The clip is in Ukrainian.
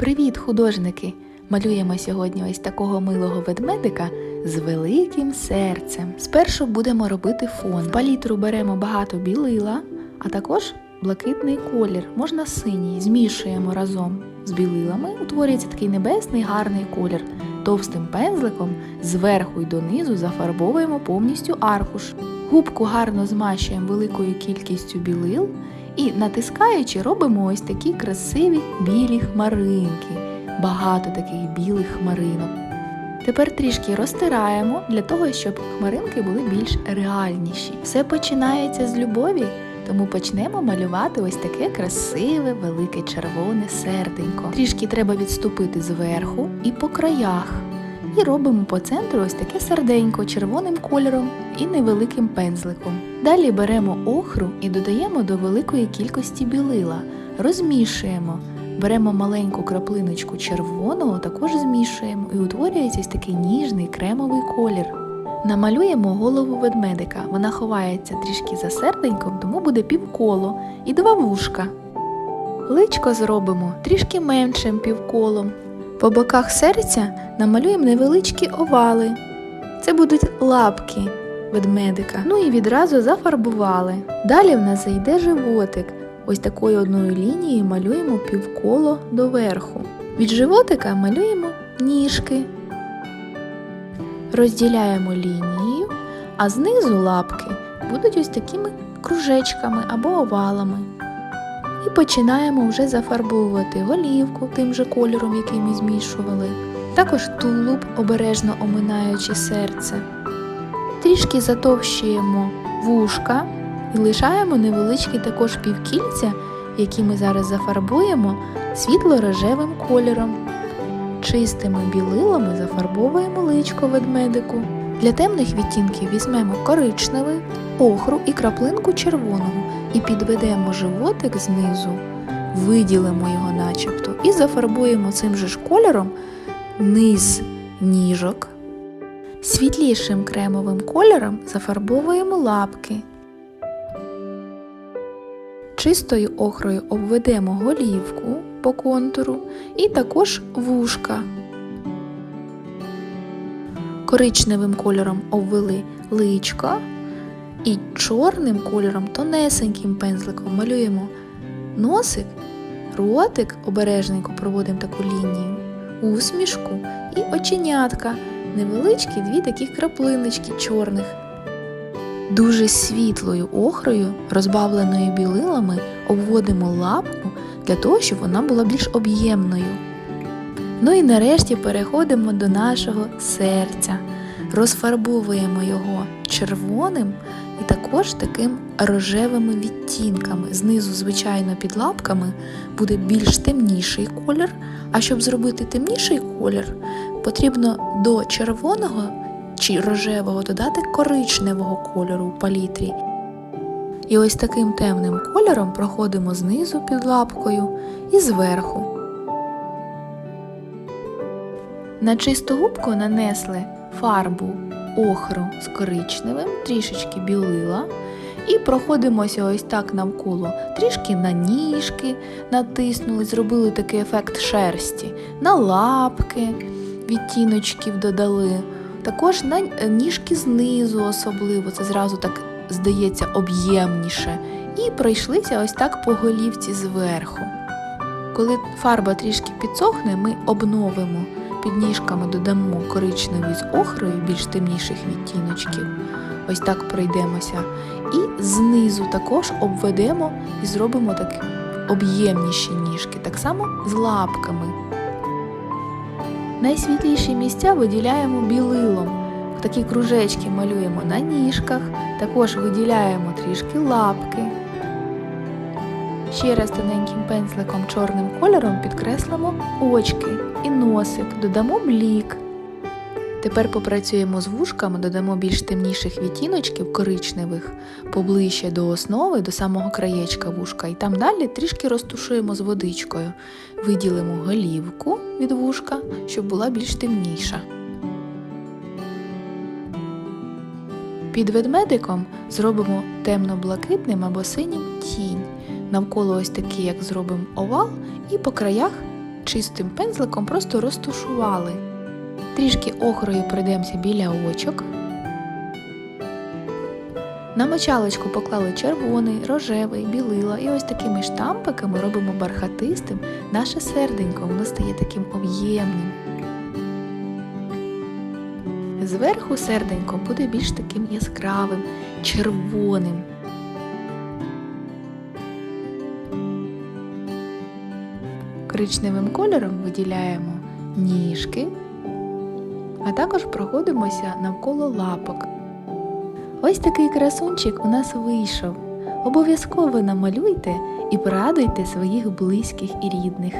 Привіт, художники! Малюємо сьогодні ось такого милого ведмедика з великим серцем. Спершу будемо робити фон. В палітру беремо багато білила, а також блакитний колір, можна синій. Змішуємо разом з білилами. Утворюється такий небесний гарний колір. Товстим пензликом зверху й донизу зафарбовуємо повністю аркуш. Губку гарно змащуємо великою кількістю білил і натискаючи, робимо ось такі красиві білі хмаринки. Багато таких білих хмаринок. Тепер трішки розтираємо для того, щоб хмаринки були більш реальніші. Все починається з любові, тому почнемо малювати ось таке красиве, велике червоне серденько. Трішки треба відступити зверху і по краях. І робимо по центру ось таке серденько червоним кольором і невеликим пензликом. Далі беремо охру і додаємо до великої кількості білила, розмішуємо. Беремо маленьку краплиночку червоного, також змішуємо і утворюється такий ніжний кремовий колір. Намалюємо голову ведмедика. Вона ховається трішки за серденьком, тому буде півколо і два вушка. Личко зробимо трішки меншим півколом. По боках серця намалюємо невеличкі овали. Це будуть лапки ведмедика. Ну і відразу зафарбували. Далі в нас зайде животик. Ось такою одною лінією малюємо півколо доверху. Від животика малюємо ніжки. Розділяємо лінією, а знизу лапки будуть ось такими кружечками або овалами. І починаємо вже зафарбовувати голівку тим же кольором, який ми змішували. Також тулуб, обережно оминаючи серце. Трішки затовщуємо вушка і лишаємо невеличкі також півкільця, які ми зараз зафарбуємо світло-рожевим кольором. Чистими білилами зафарбовуємо личко ведмедику. Для темних відтінків візьмемо коричневий, охру і краплинку червоного і підведемо животик знизу, виділимо його начебто і зафарбуємо цим же ж кольором низ ніжок. Світлішим кремовим кольором зафарбовуємо лапки. Чистою охрою обведемо голівку по контуру і також вушка. Коричневим кольором обвели личко і чорним кольором тонесеньким пензликом малюємо носик, ротик, обережненько проводимо таку лінію, усмішку і оченятка, невеличкі дві такі краплиночки чорних. Дуже світлою охрою, розбавленою білилами, обводимо лапку для того, щоб вона була більш об'ємною. Ну і нарешті переходимо до нашого серця. Розфарбовуємо його червоним і також таким рожевими відтінками. Знизу, звичайно, під лапками буде більш темніший колір. А щоб зробити темніший колір, потрібно до червоного чи рожевого додати коричневого кольору у палітрі. І ось таким темним кольором проходимо знизу під лапкою і зверху. На чисту губку нанесли фарбу охру з коричневим, трішечки білила. І проходимося ось так навколо. Трішки на ніжки натиснули, зробили такий ефект шерсті, на лапки відтіночків додали. Також на ніжки знизу особливо, це зразу так здається об'ємніше. І пройшлися ось так по голівці зверху. Коли фарба трішки підсохне, ми обновимо під ніжками додамо коричневий з охрою більш темніших відтіночків. Ось так пройдемося. І знизу також обведемо і зробимо такі об'ємніші ніжки, так само з лапками. Найсвітліші місця виділяємо білилом. Такі кружечки малюємо на ніжках, також виділяємо трішки лапки. Ще раз тоненьким пензликом чорним кольором підкреслимо очки і носик, додамо блік. Тепер попрацюємо з вушками, додамо більш темніших відтіночків коричневих поближче до основи, до самого краєчка вушка, і там далі трішки розтушуємо з водичкою. Виділимо голівку від вушка, щоб була більш темніша. Під ведмедиком зробимо темно-блакитним або синім тінь. Навколо ось такий, як зробимо овал, і по краях чистим пензликом просто розтушували. Трішки охрою пройдемося біля очок. На мочалочку поклали червоний, рожевий, білила і ось такими штампиками робимо бархатистим наше серденько, воно стає таким об'ємним. Зверху серденько буде більш таким яскравим, червоним. Коричневим кольором виділяємо ніжки, а також проходимося навколо лапок. Ось такий красунчик у нас вийшов. Обов'язково намалюйте і порадуйте своїх близьких і рідних.